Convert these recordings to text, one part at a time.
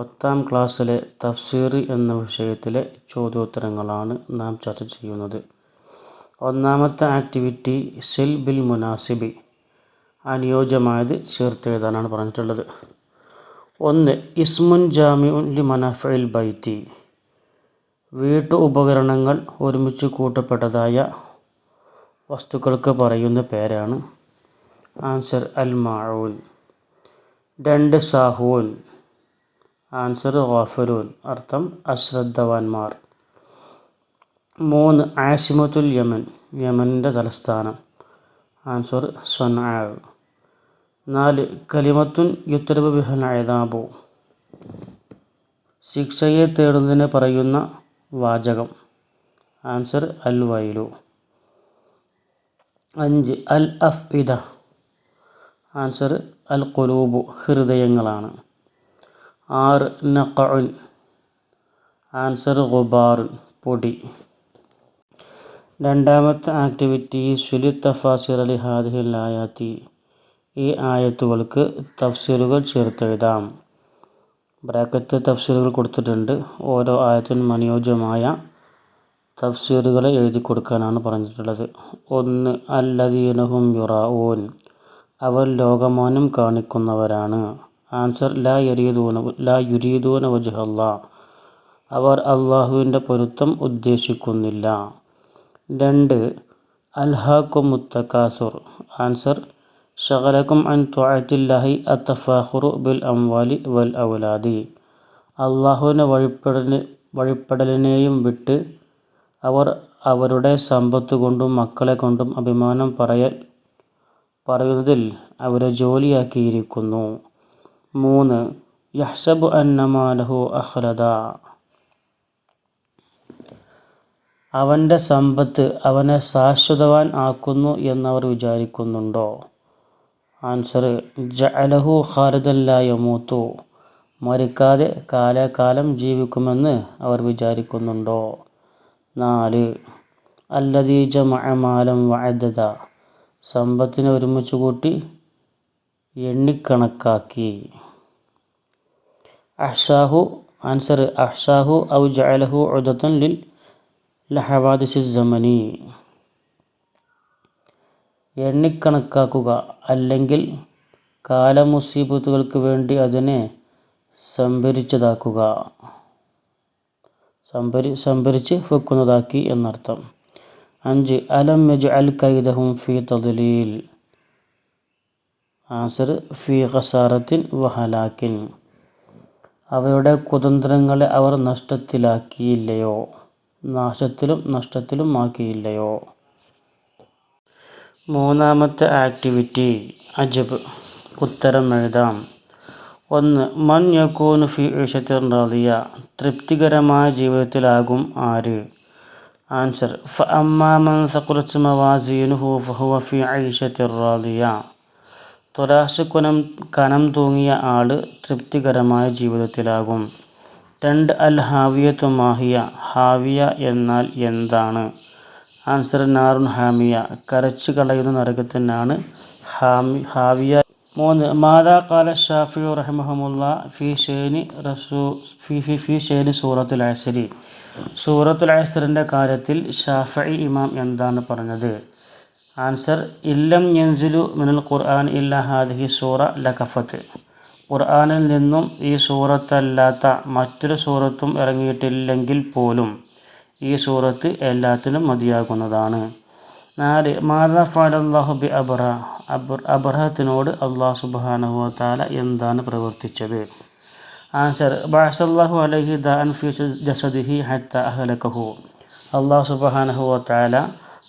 പത്താം ക്ലാസ്സിലെ തഫ്സീർ എന്ന വിഷയത്തിലെ ചോദ്യോത്തരങ്ങളാണ് നാം ചർച്ച ചെയ്യുന്നത്. ഒന്നാമത്തെ ആക്ടിവിറ്റി സിൽ ബിൽ മുനാസിബി. അനുയോജ്യമായത് ചേർത്തെഴുതാനാണ് പറഞ്ഞിട്ടുള്ളത്. ഒന്ന് ഇസ്മുൻ ജാമിഉൻ ലി ബൈത്തി. വീട്ടു ഉപകരണങ്ങൾ ഒരുമിച്ച് കൂട്ടപ്പെട്ടതായ വസ്തുക്കൾക്ക് പറയുന്ന പേരാണ്. ആൻസർ അൽ മാഉൽ രണ്ട് സാഹൂൻ. ആൻസർ ഗാഫലൂൻ അർത്ഥം അശ്രദ്ധവാന്മാർ മൂന്ന് ആസിമത്തുൽ യമൻ യമന്റെ തലസ്ഥാനം. ആൻസർ സൊനാവ് നാല് കലിമത്തുൻ യുത്തരബ് ബിഹനായതാബു ശിക്ഷയെ തേടുന്നതിന് പറയുന്ന വാചകം. ആൻസർ അൽ വൈലു അഞ്ച് അൽ അഫ് ഇദ ആൻസർ അൽ കുലൂബു ഹൃദയങ്ങളാണ്. ആറ് നഖഉൻ ആൻസർ ഗുബാറുൻ പൊടി. രണ്ടാമത്തെ ആക്ടിവിറ്റി സുലി തഫാസിർ അലി ഹാദിഹിൽ ആയാത്തി. ഈ ആയത്തുകൾക്ക് തഫ്സീറുകൾ ചേർത്തെഴുതാം. ബ്രാക്കറ്റ് തഫ്സീറുകൾ കൊടുത്തിട്ടുണ്ട്. ഓരോ ആയത്തിനും അനുയോജ്യമായ തഫ്സീറുകളെ എഴുതി കൊടുക്കാനാണ് പറഞ്ഞിട്ടുള്ളത്. ഒന്ന് അല്ലദീനഹും യുറാവൂൻ അവർ ലോകമാനം കാണിക്കുന്നവരാണ്. ആൻസർ ലാ യരീദൂന ലാ യുരീദൂന വജുഹല്ല അവർ അള്ളാഹുവിന്റെ പൊരുത്തം ഉദ്ദേശിക്കുന്നില്ല. രണ്ട് അൽഹാക്കും മുത്തക്കാസുർ ആൻസർ ഷഹലക്കും അൻ ത്വാത്തില്ലാഹി അത്തഫാഖുറു ബിൽ അംവാലി വൽ ഔലാദി. അള്ളാഹുവിനെ വഴിപ്പെടലിന് വഴിപ്പെടലിനെയും വിട്ട് അവർ അവരുടെ സമ്പത്ത് കൊണ്ടും മക്കളെ കൊണ്ടും അഭിമാനം പറയൽ പറയുന്നതിൽ അവരെ ജോലിയാക്കിയിരിക്കുന്നു. മൂന്ന് യഹ്സബു അന്നമാലഹു അഹ്ലദ അവന്റെ സമ്പത്ത് അവനെ ശാശ്വതവാൻ ആക്കുന്നു എന്നവർ വിചാരിക്കുന്നുണ്ടോ? ആൻസർ ജഅലഹു ഖാലിദല്ല യമൂത്തു. മരിക്കാതെ കാലകാലം ജീവിക്കുമെന്ന് അവർ വിചാരിക്കുന്നുണ്ടോ? നാല് അല്ലദീജ മഅമാലം വഅദദ. സമ്പത്തിനെ ഒരുമിച്ച് കൂട്ടി എണ്ണിക്കണക്കാക്കി. അഹ്സാഹു ആൻസർ അഹ്സാഹു ഔ ജഅലഹു ഉദത്തൻ ലിൽ ലഹവാദിസി സമനി എണ്ണിക്കണക്കാക്കുക അല്ലെങ്കിൽ കാലമുസീബത്തുകൾക്ക് വേണ്ടി അതിനെ സംഭരിച്ചതാക്കുക. സംഭരി സംഭരിച്ച് വെക്കുന്നതാക്കി എന്നർത്ഥം. അഞ്ച് അലം യജ് അൽ കൈദഹും ഫി തദ്ലീൽ. ആൻസർ ഫി ഖസാറത്തിൻ വഹലാക്കിൻ. അവയുടെ കുതന്ത്രങ്ങളെ അവർ നഷ്ടത്തിലാക്കിയില്ലയോ? നാശത്തിലും നഷ്ടത്തിലും ആക്കിയില്ലയോ മൂന്നാമത്തെ ആക്ടിവിറ്റി അജബ്. ഉത്തരം എഴുതാം. ഒന്ന് മൻ യക്കൂന് ഫി ഈഷത്തിൻ റാലിയ തൃപ്തികരമായ ജീവിതത്തിലാകും ആര്? ആൻസർ ഫ അമ്മാമൻ സഖുറത്ത് മവാസീനുഹു ഫഹുവ ഫി ഐഷത്തിൻ റാദിയ തുലാസ് കുനം തൂങ്ങിയ ആൾ തൃപ്തികരമായ ജീവിതത്തിലാകും. രണ്ട് അൽ ഹാവിയത്തു മാഹിയ ഹാവിയ എന്നാൽ എന്താണ്? ആൻസർ നാറുൻ ഹാമിയ. കരച്ചു കളയുന്ന നരകത്തിനാണ് ഹാമി ഹാവിയ. മൂന്ന് മാതാ കാല ഷാഫി റഹ്മഹമുല്ല ഫി ഷേനി റസൂ ഫി ഫി ഫി ഷേനി സൂറത്തുൽ അസരി. സൂറത്തുൽ അസറിന്റെ കാര്യത്തിൽ ഷാഫി ഇമാം എന്താണ് പറഞ്ഞത്? ആൻസർ ഇല്ലം യൻസിലു മിനൽ ഖുർആൻ ഇല്ല ഹാദിഹി സൂറ ലഖഫത്ത്. ഖുർആനിൽ നിന്നും ഈ സൂറത്തല്ലാത്ത മറ്റൊരു സൂറത്തും ഇറങ്ങിയിട്ടില്ലെങ്കിൽ പോലും ഈ സൂറത്ത് എല്ലാത്തിനും മതിയാകുന്നതാണ്. നാല് മാതാ ഫാലല്ലാഹു ബി അബ്ര അബ്ര അബ്രഹത്തിനോട് അള്ളാഹു സുബാനഹു താല എന്താണ് പ്രവർത്തിച്ചത്? ആൻസർ ബാഷല്ലാഹു അലഹി ദാൻ ഫി ജസദിഹി ഹത്ത അഹലക്കഹു. അള്ളാഹു സുബാനഹു താല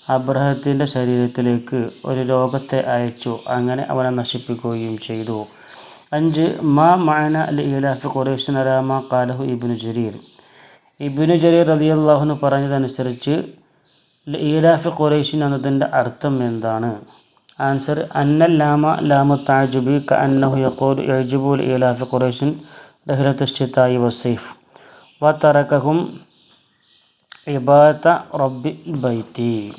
അബ്രഹത്തിന്റെ ശരീരത്തിലേക്ക് ഒരു രോഗത്തെ അയച്ചു. അങ്ങനെ അവനെ നശിപ്പിക്കുകയും ചെയ്തു. അഞ്ച് മാ മാന ഇലാഫ് ഖുറേഷ് നരാമ കാലഹു ഇബിനു ജരീർ. ഇബ്നു ജരീർ റളിയല്ലാഹു പറഞ്ഞതനുസരിച്ച് ഇലാഫ് ഖുറേഷിൻ എന്നതിന്റെ അർത്ഥം എന്താണ്? ആൻസർ അന്നൽ ലാമ ലാമു താജുബി ക അന്നഹു യഖൂൽ യജുബുൽ ഇലാഫ് ഖുറേഷിൻ റഹിലത്തു ഷിത്തായി വസൈഫ്. വ തറക്കഹും ഇബാദത്ത റബ്ബി ബൈത്തി.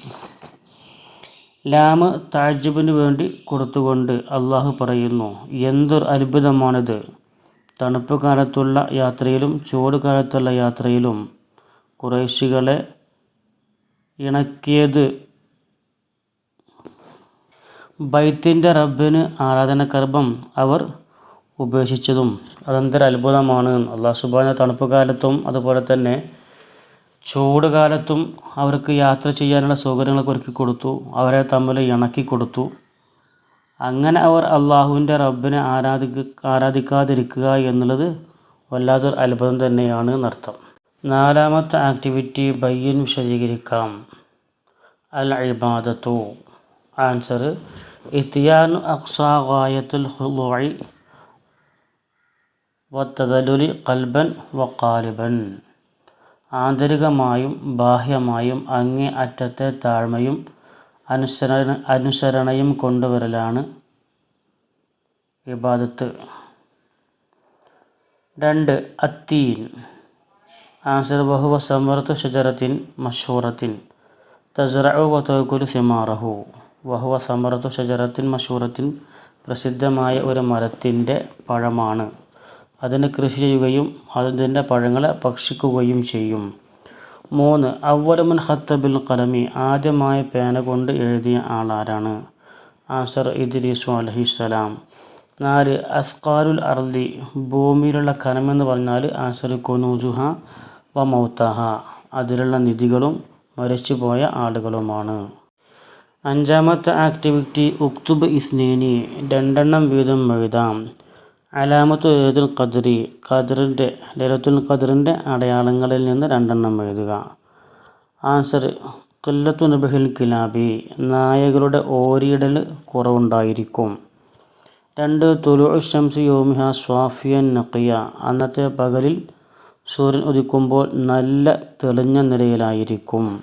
ലാമ് താജുബിന് വേണ്ടി കൊടുത്തുകൊണ്ട് അള്ളാഹു പറയുന്നു എന്തൊരു അത്ഭുതമാണിത്. തണുപ്പ് കാലത്തുള്ള യാത്രയിലും ചൂട് കാലത്തുള്ള യാത്രയിലും കുറേശികളെ ഇണക്കിയത് ബൈത്തിന്റെ റബ്ബിന് ആരാധനക്കർമ്മം അവർ ഉപേക്ഷിച്ചതും. അതെന്തൊരു അത്ഭുതമാണ്. അള്ളാഹു സുബാന തണുപ്പ് കാലത്തും അതുപോലെ തന്നെ ചൂട് കാലത്തും അവർക്ക് യാത്ര ചെയ്യാനുള്ള സൗകര്യങ്ങളൊക്കെ ഒരുക്കി കൊടുത്തു. അവരെ തമ്മിൽ ഇണക്കി കൊടുത്തു. അങ്ങനെ അവർ അള്ളാഹുവിന്റെ റബ്ബിനെ ആരാധിക്ക ആരാധിക്കാതിരിക്കുക എന്നുള്ളത് വല്ലാത്തൊരു അത്ഭുതം തന്നെയാണ് നർത്തം നാലാമത്തെ ആക്ടിവിറ്റി ബയ്യൻ വിശദീകരിക്കാം. അൽ ഇബാദത്തു. ആൻസർ ഇത്തിയാൻ അക്സാഗായത്തുൽ വത്തതലുലി കൽബൻ വക്കാലിബൻ ആന്തരികമായും ബാഹ്യമായും അങ്ങേ അറ്റത്തെ താഴ്മയും അനുസരണ അനുസരണയും കൊണ്ടുവരലാണ് ഇബാദത്ത്. രണ്ട് അത്തീൻ. ആൻസർ ബഹുവ സമർത്ത് ഷജറത്തിൻ മഷൂറത്തിൻ. തസ്റഉ വതകുലു സിമാറഹു വഹുവ സമർത്ത് ഷജറത്തിൻ മഷൂറത്തിൻ പ്രസിദ്ധമായ ഒരു മരത്തിന്റെ പഴമാണ്. അതിന് കൃഷി ചെയ്യുകയും അതിന്റെ പഴങ്ങളെ ഭക്ഷിക്കുകയും ചെയ്യും. മൂന്ന് അവലമുൻ ഹത്തബിൽ കലമി ആദ്യമായ പേന കൊണ്ട് എഴുതിയ ആളാരാണ്? ആസർ ഇദ്രീസു അലഹിസ്സലാം നാല് അസ്കാരുൽ അർദി ഭൂമിയിലുള്ള കനമെന്ന് പറഞ്ഞാൽ ആസർ കൊനൂജുഹ വ മൗത്തഹ. അതിലുള്ള നിധികളും മരിച്ചുപോയ ആളുകളുമാണ്. അഞ്ചാമത്തെ ആക്ടിവിറ്റി ഉക്തുബ് ഇസ്നേനി രണ്ടെണ്ണം വീതം എഴുതാം. അലാമത്ത് ലൈലത്തുൽ ഖദ്രി ഖദറിന്റെ ലലത്തുൽ ഖദറിന്റെ അടയാളങ്ങളിൽ നിന്ന് രണ്ടെണ്ണം എഴുതുക. ആൻസർ കൊല്ലത്തു നബഹിൽ കിലാബി നായകളുടെ ഓരിയിടൽ കുറവുണ്ടായിരിക്കും. രണ്ട് തുലു ഷംസ് യോമിഹ സ്വാഫിയൻ നക്കിയ അന്നത്തെ പകലിൽ സൂര്യൻ ഉദിക്കുമ്പോൾ നല്ല തെളിഞ്ഞ നിലയിലായിരിക്കും.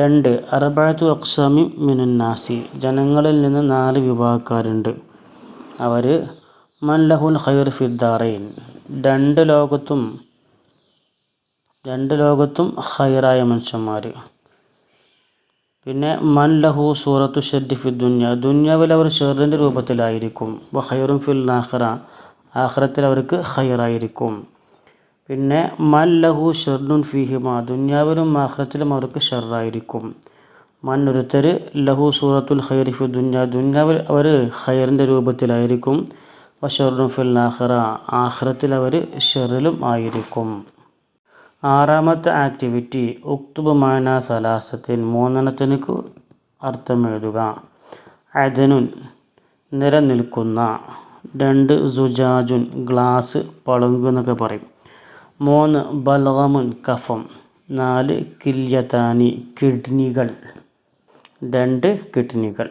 രണ്ട് അറബായത്തു അക്സാമി മിനുന്നാസി. ജനങ്ങളിൽ നിന്ന് നാല് വിഭാഗക്കാരുണ്ട്. അവർ മല്ലഹുൽ ഖൈർ ഫിദ്ദാറൈൻ രണ്ട് ലോകത്തും രണ്ട് ലോകത്തും ഹൈറായ മനുഷ്യന്മാർ പിന്നെ മൻ ലഹു സൂറത്തു ഷെഡ് ഫി ദുന്യ. ദുന്യാവിൽ അവർ ഷെറിന്റെ രൂപത്തിലായിരിക്കും. വ ഫിൽ ആഖിറ. ആഹ്റത്തിൽ അവർക്ക് ഹൈറായിരിക്കും പിന്നെ മൻ ലഹു ഷെർഡുൻ ഫിഹിമ. ദുന്യാവിലും ആഹ്റത്തിലും അവർക്ക് ഷെറായിരിക്കും. മൻ ഒരുത്തർ ലഹു സൂറത്തുൽ ഖൈർ ഫി ദുന്യ. ദുന്യാവിൽ അവർ ഹൈറിന്റെ രൂപത്തിലായിരിക്കും. വഷറും ആഹ്റ ആഹ്റത്തിൽ അവർ ഷെറിലും ആയിരിക്കും. ആറാമത്തെ ആക്ടിവിറ്റി ഉക്തുബ് മാന സലാസത്തിൻ മൂന്നെണ്ണത്തിനക്ക് അർത്ഥം എഴുതുക അദനുൻ നിലനിൽക്കുന്ന. രണ്ട് സുജാജുൻ ഗ്ലാസ് പളുങ്ക് എന്നൊക്കെ പറയും. മൂന്ന് ബൽഗമുൻ കഫം. നാല് കില്യതാനി കിഡ്നികൾ. രണ്ട് കിഡ്നികൾ.